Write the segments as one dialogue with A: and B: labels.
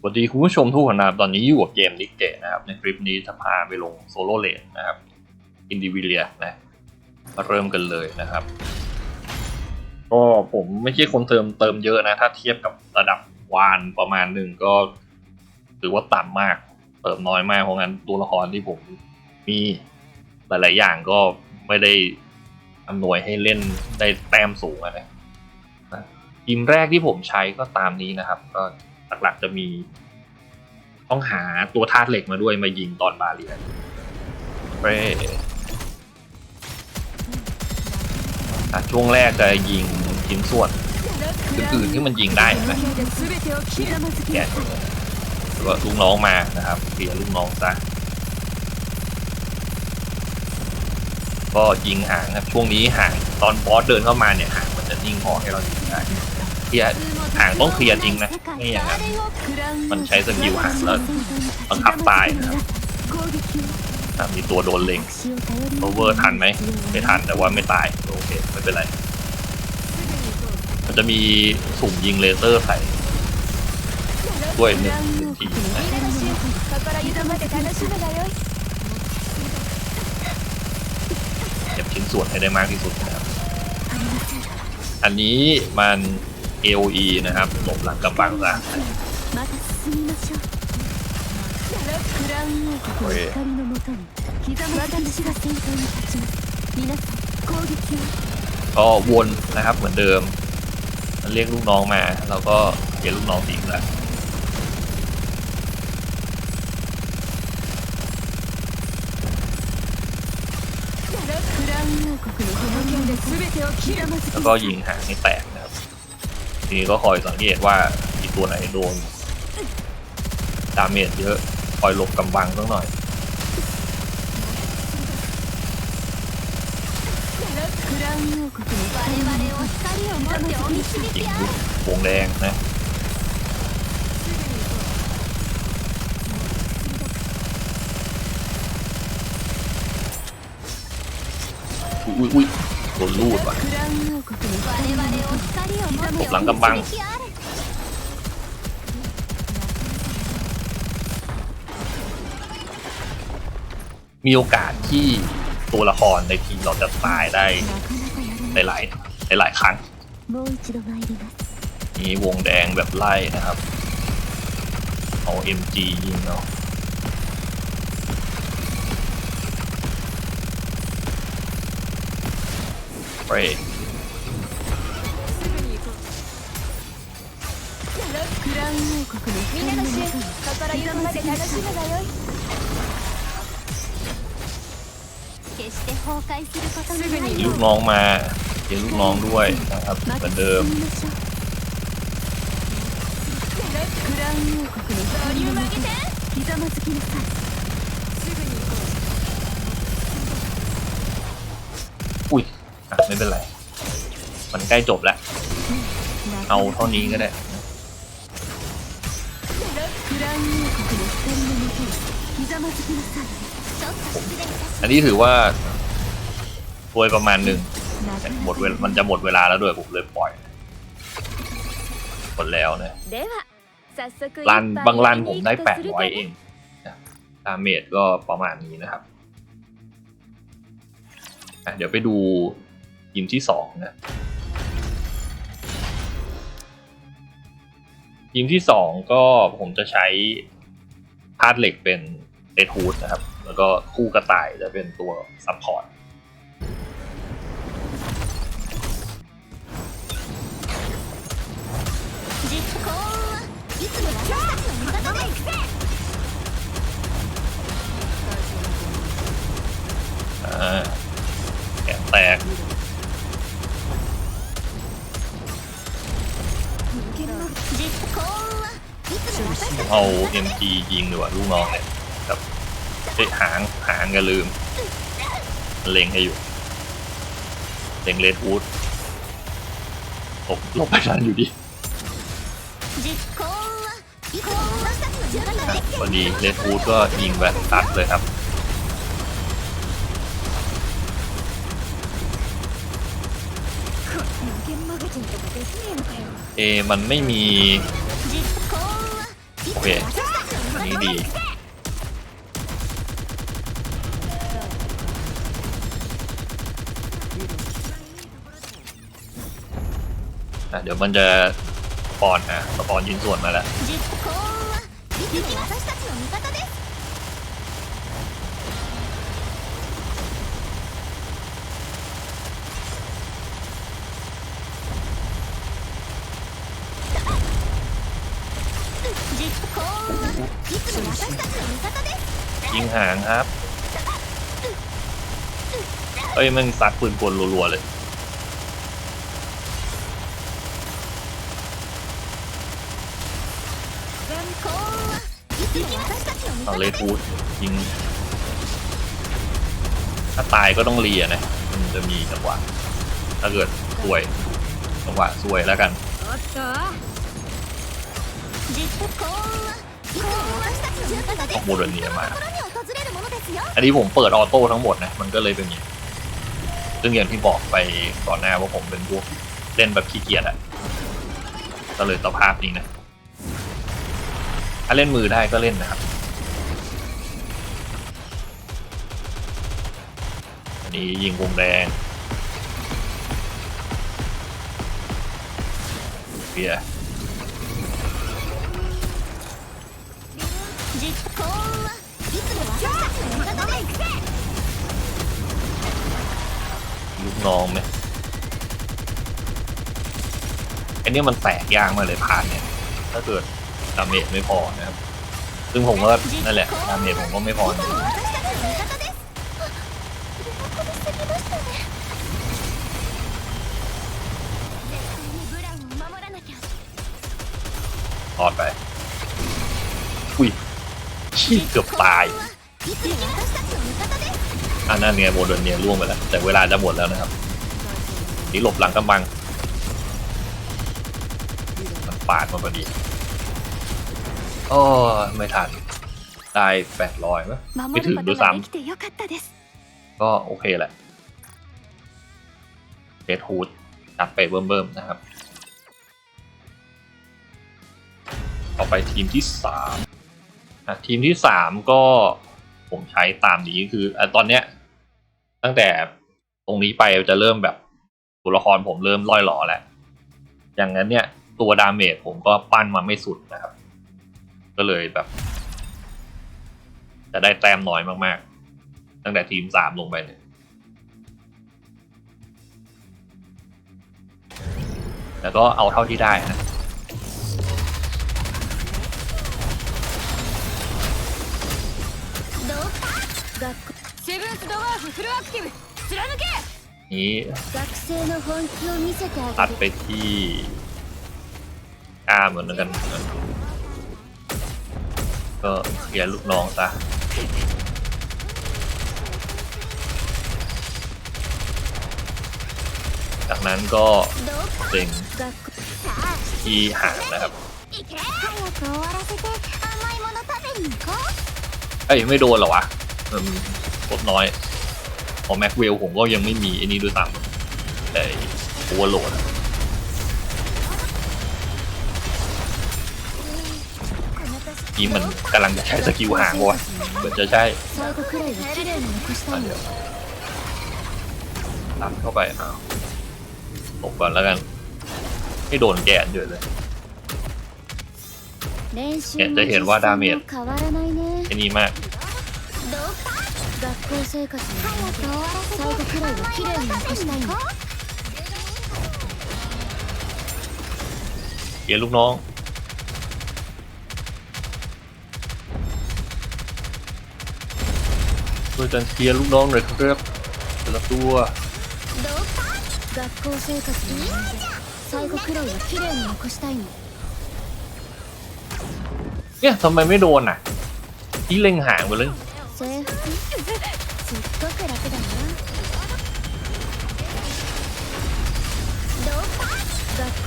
A: สวัสดีคุณผู้ชมทุกคนนะครับ ตอนนี้อยู่กับเกมนิกเกะนะครับ ในคลิปนี้จะพาไปลงโซโล่เลนนะครับอินดิวิเลียนะมาเริ่มกันเลยนะครับ ก็ผมไม่ใช่คนเติมเติมเยอะนะ ถ้าเทียบกับระดับวานประมาณหนึ่งก็ถือว่าต่ำมาก เติมน้อยมากเพราะงั้นตัวละครที่ผมมีหลาย ๆ อย่างก็ไม่ได้อำนวยให้เล่นได้แต้มสูงอะนะนะทีมแรกที่ผมใช้ก็ตามนี้นะครับ ก็ หลักๆจะมี ต้องหาตัวธาตุเหล็กมาด้วยมายิงตอนบาเรียนเร่ช่วงแรกจะยิงชิ้นส่วนอื่นๆที่มันยิงได้นะแกะแล้วก็ลูกน้องมานะครับเคลียร์ลูกน้องซะก็ยิงหางครับช่วงนี้หางตอนบอสเดินเข้ามาเนี่ยหางมันจะนิ่งพอให้เรายิงได้ เคลียร์หางต้องเคลียร์จริงนะไม่อย่างนั้นมันใช้สกิลหางแล้วบังคับตายนะครับมีตัวโดนเล็งโอเวอร์ทันไหมไม่ทันแต่ว่าไม่ตายโอเคไม่เป็นไร มันจะมีสุ่มยิงเลเซอร์ใส่ด้วยหนึ่งทีนะเก็บชิ้นส่วนให้ได้มากที่สุดนะครับ อันนี้มัน เ AOE นะครับหลบหลังกรำบังซ
B: ห้
A: ก็วนนะครับเหมือนเดิมเรียกลูกน้องมาแล้วก็เก็บลูกน้องทิ้งแล้แล้วก็ยิงหางให้แตก ทีนี้ก็คอยสังเกตว่ามีตัวไหนโดนดาเมจเยอะคอยหลบกำบังสักหน่อยอีกวงแดงนะอุ้ยอุ้ย โดนรูดว่ะหลังกำบังมีโอกาสที่ตัวละครในทีมเราจะตายได้หลายหลายหลายครั้งนี่วงแดงแบบไล่นะครับ เอา MG ยิงเนาะ บรก
B: クラウン王国の光のもとに
C: 心ゆくまで楽しむがよい
B: 決して崩壊することのな
A: มี
B: い
A: ลูกน้องมาเขียนลูกน้องด้วยนะครับเห
B: ま
A: มื
B: た
A: อน
B: 進
A: เดิม
B: みましょうクラウン王国の光のもとにひざまずきなさい
A: อุ้ย อะไม่เป็นไร มันใกล้จบแล้ว เอาเท่านี้ก็ได้อันนี้ถือว่ารวยประมาณหนึ่งหมดเวลมันจะหมดเวลาแล้วด้วยผมเลยปล่อยหมดแล้ว
C: เนี่ย
A: ลันบางลันผมได้แปดร้อยเองดาเมจก็ประมาณนี้นะครับ เดี๋ยวไปดู ทีมที่สองนะทีมที่สองก็ผมจะใช้พาดเหล็กเป็นเอทูสนะครับ แล้วก็คู่กระต่ายจะเป็นตัวซัพพอร์ต เอ็มจียิงดีกว่าลูกน้องเนี่ยครับเอ้หางหางก็ลืม เล็งให้อยู่ เล็งเลดวูดตกลบไปทันอยู่ดีพอดีเลดวูดก็ยิงแบบตัดเลยครับเอมันไม่มี เคอันนี้ดีอะเดี๋ยวมันจะปอนนะปอนยินส่วนมาแล้ว หางครับ เอ้ยมันซัดปืนกนรัวๆเลย เอาเลทูดยิง ถ้าตายก็ต้องเลียนะมันจะมีจังหวะ ถ้าเกิดสวย จังหวะสวยแล้วกัน
C: ข
A: องมูลนิธิมา อันนี้ผมเปิดออโต้ทั้งหมดนะ มันก็เลยเป็นอย่างซึ่งอย่างที่บอกไปก่อนหน้าว่าผมเป็นพวกเล่นแบบขี้เกียจอะก็เลยต่อภาพนี้นะ ถ้าเล่นมือได้ก็เล่นนะครับ อันนี้ยิงวงแดงเบียร์
C: 実行はいつも私たちの味方です
A: ลูกน้องไหมอันนี้มันแตกยากมากเลยผ่านเนี่ย ถ้าเกิดดาเมจไม่พอนะครับ ซึ่งผมก็นั่นแหละดาเมจผมก็ไม่พอจ
C: いつ
A: ริง
C: も私たちの味方ですあ喜びすぎましたね絶対にブラウンを守らなきゃ
A: รอดไป อุ้ย ขี้เกือบตายอันนั้นเนี่ยโมเดิร์นเนี่ยร่วงไปแล้ว แต่เวลาจะหมดแล้วนะครับนี่หลบหลังกำบัง มันปาดมาพอดีโอ้ไม่ทันตายแปดร้อยม
B: ไม่ถึงด้วยซ้ำ
A: ก็โอเคแหละเดดฮูดตัดไปเบิ่มๆนะครับ ต่อไปทีมที่สาม ทีมที่สามก็ผมใช้ตามนี้คืออตอนเนี้ย ตั้งแต่ตรงนี้ไปจะเริ่มแบบตัวละครผมเริ่มล่อยหล่อแล้วอย่างนั้นเนี่ยตัวดาเมจผมก็ปั้นมาไม่สุดนะครับ ก็เลยแบบ จะได้แต้มน้อยมากๆ ตั้งแต่ทีมสามลงไปเนี่ยแล้วก็เอาเท่าที่ได้นะ
C: セブンスドワーフフルアクティブ貫け
A: นี้
B: 学生の本気を見せて
A: ตั
B: あ
A: ด
B: げ
A: ไป
B: る
A: ที่กล้าเหมือนกันนะก็เคลียร์ลูกน้องซะ จากนั้นก็
C: どうか
A: เล็ง
B: 学校
C: さあ
A: ที่หางนะครับ
C: いけ早く終わらせて甘いもの食べに行こう
A: เอ้ย ไม่โดนเหรอวะ มันลดน้อยพอแม็กเวลผมก็ยังไม่มีอันนี้ด้วยซ้ำแต่โอเวอร์โหลดนี่มันกำลังจะใช้สกิลห่างวะเหมือนจะใช่เดี๋ยวตัดเข้าไปเอาตกก่อนแล้วกันให้โดนแกนเยอะเลยแกนจะ
B: เห็นว่าดาเม
A: จอันนี้มาก
B: 学校生活の
C: 早く終わらせて
B: 最後くらいは綺麗に残したいの
A: เกียร์ลูกน้องช่วยกันเคลียร์ลูกน้องหน่อยครับแต่ละตัว
C: どうか
B: 学校生活の最後くらいは綺麗に残したいの
A: เนี่ยทำไมไม่โดนอ่ะ ที่เล็งหางไปเลย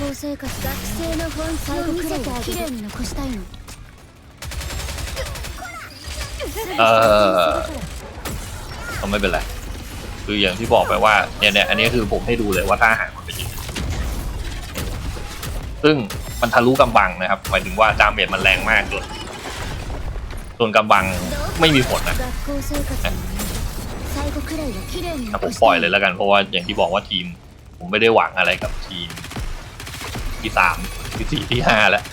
B: 校生活学生の本気を見せてあげる綺麗に残したいの
A: เออก็ไม่เป็นไร คืออย่างที่บอกไปว่าเนี่ยเนี่ยอันนี้คือผมให้ดูเลยว่าท่าหางมันเป็นยังไงซึ่ง มันทะลุกำบังนะครับหมายถึงว่าดาเมจมันแรงมากจนจนกำบังไม่มีผลนะ
C: 学校生活の最後くらいは綺麗に
A: อ่ะผม
C: 残し
A: ปล่อยเลยแล้วกันเพราะว่าอย่างที่บอกว่าทีม ผมไม่ได้หวังอะไรกับทีม ที่สามที่สี่ที่ห้าแล้ว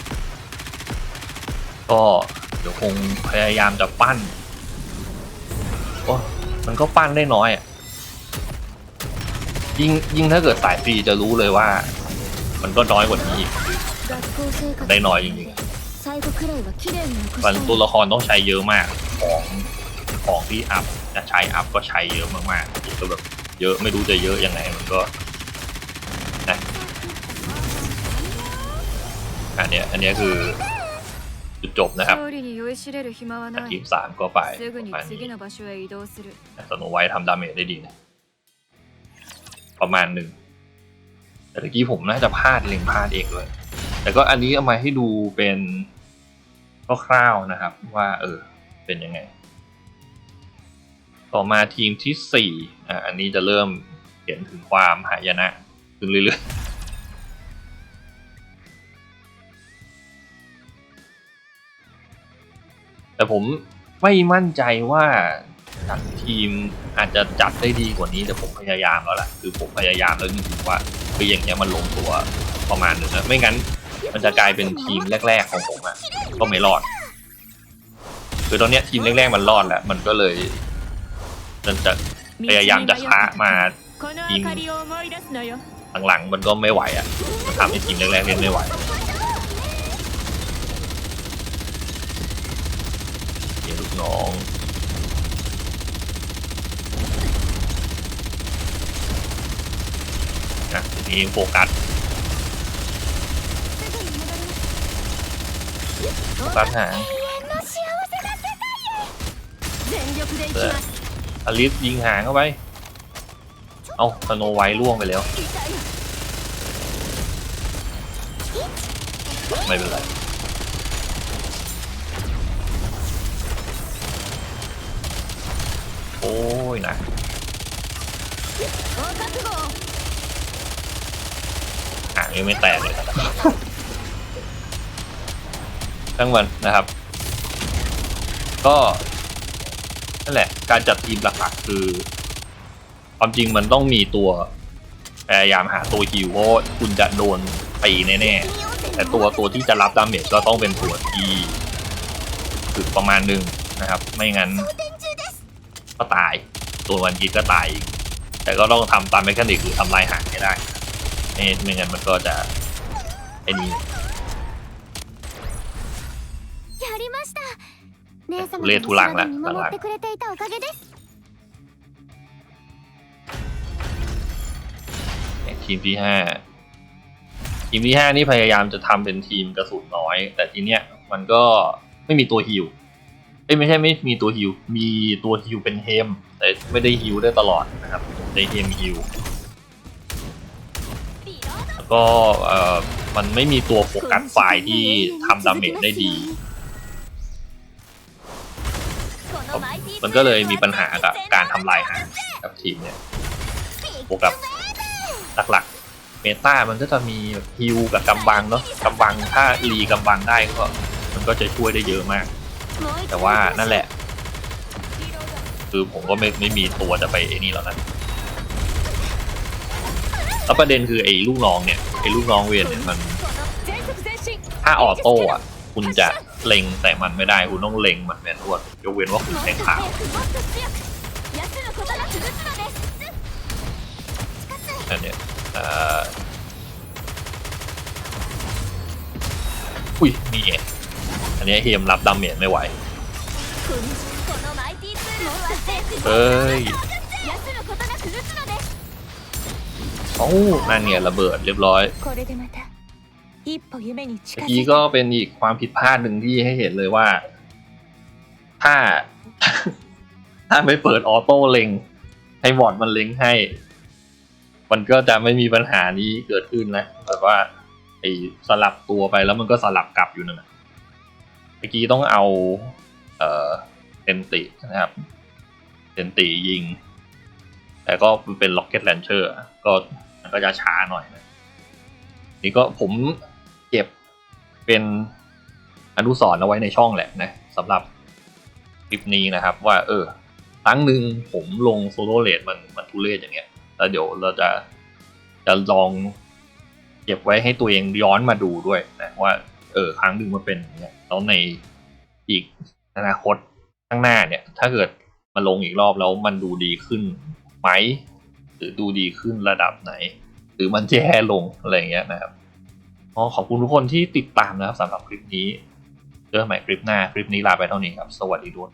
A: ก็เดี๋ยวคงพยายามจะปั้นโอ้มันก็ปั้นได้น้อยอยิ่งยิ่งถ้าเกิดสายฟรีจะรู้เลยว่า มันก็น้อยกว่านี้ได้น้อยจริง
C: ๆ
A: มันตัวละครต้องใช้เยอะมากของของที่อัพจะใช้อัพก็ใช้เยอะมากๆก็แบบเยอะไม่รู้จะเยอะยังไงมันก็ อันนี้อันนี้คือจุดจบนะครับทีมสามก็ไป
B: แต่
A: สโนไวท์ทำดาเมจได้ดีนะประมาณหนึ่งแต่ตะกี้ผมน่าจะพลาดเล็งพลาดเองเลย แต่ก็อันนี้เอามาให้ดูเป็นคร่าวๆนะครับ ว่า เออ เป็นยังไง ต่อมาทีมที่สี่อะอันนี้จะเริ่มเห็นถึงความหายนะขึ้เรื่อย แต่ผมไม่มั่นใจว่าทางทีมอาจจะจัดได้ดีกว่านี้แต่ผมพยายามแล้วแหละคือผมพยายามแล้วจริงๆว่าคืออย่างเงี้ยมันลงตัวประมาณนึงนะไม่งั้น มันจะกลายเป็นทีมแรก ๆของผมอะก็ไม่รอดคือตอนเนี้ยทีมแรกๆมันรอดแล้ว มันก็เลยมันจะพยายามจะช้ามา
B: ทีม
A: หลังๆมันก็ไม่ไหวอะทำให้ทีมแรกๆเล่นไม่ไหว น้อง นะทีนี้โฟกัสโฟกัสหาง
C: อ
A: อลิสยิงหางเข้าไป เอาสโนไวท์ล่วงไปแล้ว ไม่เป็นไร อ้ยนะอ่งยังไม่แตกเลยทั้งวันนะครับ ก็นั่นแหละ การจัดทีมหลักๆคือ ความจริงมันต้องมีตัวพยายามหาตัวฮิวเพราะคุณจะโดนตีแน่ๆ แต่ตัวตัวที่จะรับดาเมจก็ต้องเป็นตัวที่ฝึงประมาณหนึ่งนะครับ ไม่งั้น ก็ตาย ตัววันกีก็ตายอีกแต่ก็ต้องทำตามเมคานิกหรือทำลายหางให้ได้ไม่งั้นมันก็จะไอ้นี่
C: เลทุลังแล้วหลัง
A: ทีมที่ห้าทีมที่ห้านี่พยายามจะทำเป็นทีมกระสุนน้อย แต่ทีเนี้ยมันก็ไม่มีตัวฮิว เอ้ยไม่ใช่ไม่มีตัวฮิว มีตัวฮิวเป็นเฮม แต่ไม่ได้ฮิวได้ตลอดนะครับได้เฮมฮิวแล้วก็เอ่อมันไม่มีตัวโฟกัสไฟที่ทำดาเมจได้ดี มันก็เลยมีปัญหากับการทำลายหางกับทีมเนี่ยบวกกับหลักๆ เมตามันก็จะมีฮิวกับกำบังเนาะกำบังถ้ารีกำบังได้ก็มันก็จะช่วยได้เยอะมาก แต่ว่านั่นแหละ คือผมก็ไม่ไม่มีตัวจะไปไอ้นี่แล้วนะแล้วประเด็นคือไอ้ลูกน้องเนี่ยไอ้ลูกน้องเวียนเนี่ยมันถ้าออโต้อะคุณจะเล็งแต่มันไม่ได้คุณต้องเล็งมันแมนนวดยกเว้นว่าคุณแทงขาวอันเนี้ยอุ้ยมีเอ นี้เฮมรับดาเมจไม่ไหวเอ้ยโอ้นั่นเนี่ยระเบิดเรียบร้อยเมื่อกี้ก็เป็นอีกความผิดพลาดหนึ่งที่ให้เห็นเลยว่า ถ้า ถ้าไม่เปิดออโต้เล็ง ให้บอดมันเล็งให้ มันก็จะไม่มีปัญหานี้เกิดขึ้นนะแบบว่าไอ้สลับตัวไปแล้วมันก็สลับกลับอยู่นั่นแหละ เมื่อกี้ต้องเอาเอ่อเซนตินะครับเซนติยิง แต่ก็เป็นล็อกเก็ตแลนเชอร์ก็มันก็จะช้าหน่อยนะนี่ก็ผมเก็บเป็นอนุสรณ์เอาไว้ในช่องแหละนะสำหรับคลิปนี้นะครับว่าเออครั้งหนึ่งผมลงโซโลเลดมันมันทุเรศอย่างเงี้ยแล้วเดี๋ยวเราจะจะลองเก็บไว้ให้ตัวเองย้อนมาดูด้วยนะว่า เออครั้งหนึ่งมันเป็นอย่างเงี้ยแล้วในอีกอนาคตข้างหน้าเนี่ย ถ้าเกิดมาลงอีกรอบแล้วมันดูดีขึ้นไหมหรือดูดีขึ้นระดับไหน หรือมันแย่ลงอะไรเงี้ยนะครับอ๋อขอบคุณทุกคนที่ติดตามนะครับสำหรับคลิปนี้เจอกันใหม่คลิปหน้าคลิปนี้ลาไปเท่านี้ครับ สวัสดีทุกคน